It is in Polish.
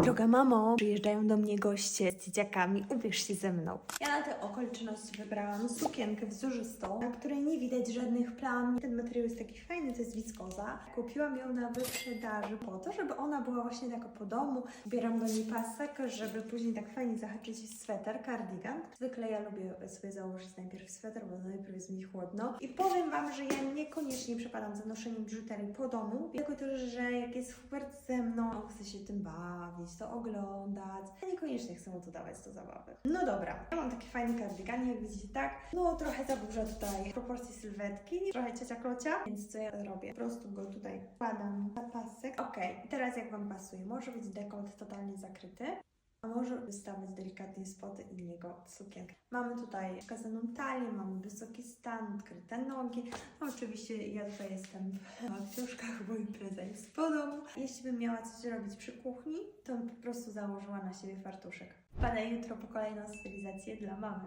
Droga mamo, przyjeżdżają do mnie goście z dzieciakami, ubierz się ze mną. Ja na tę okoliczność wybrałam sukienkę wzorzystą, na której nie widać żadnych plam. Ten materiał jest taki fajny, to jest wiskoza. Kupiłam ją na wyprzedaży po to, żeby ona była właśnie taka po domu. Zbieram do niej pasek, żeby później tak fajnie zahaczyć w sweter, cardigan. Zwykle ja lubię sobie założyć najpierw sweter, bo najpierw jest mi chłodno. I powiem Wam, że ja niekoniecznie przepadam za noszeniem biżuterii po domu, tylko też, że jak jest Hubert ze mną, on chce się tym bawić, to oglądać. Ja niekoniecznie chcę mu to dawać do zabawy. No dobra, ja mam taki fajny kardigan, jak widzicie, tak? No trochę zaburza tutaj proporcji sylwetki, trochę ciocia klocia, więc co ja robię? Po prostu go tutaj wkładam na pasek. Okej, i teraz jak Wam pasuje? Może być dekolt totalnie zakryty, a może wystawiać delikatnie spody i niego sukienkę. Mamy tutaj wskazaną talię, mamy wysoki stan, odkryte nogi. No, oczywiście ja tutaj jestem w maciuszkach, bo impreza jest po domu. Jeśli bym miała coś robić przy kuchni, to po prostu założyła na siebie fartuszek. Wpadaj jutro po kolejną stylizację dla mamy.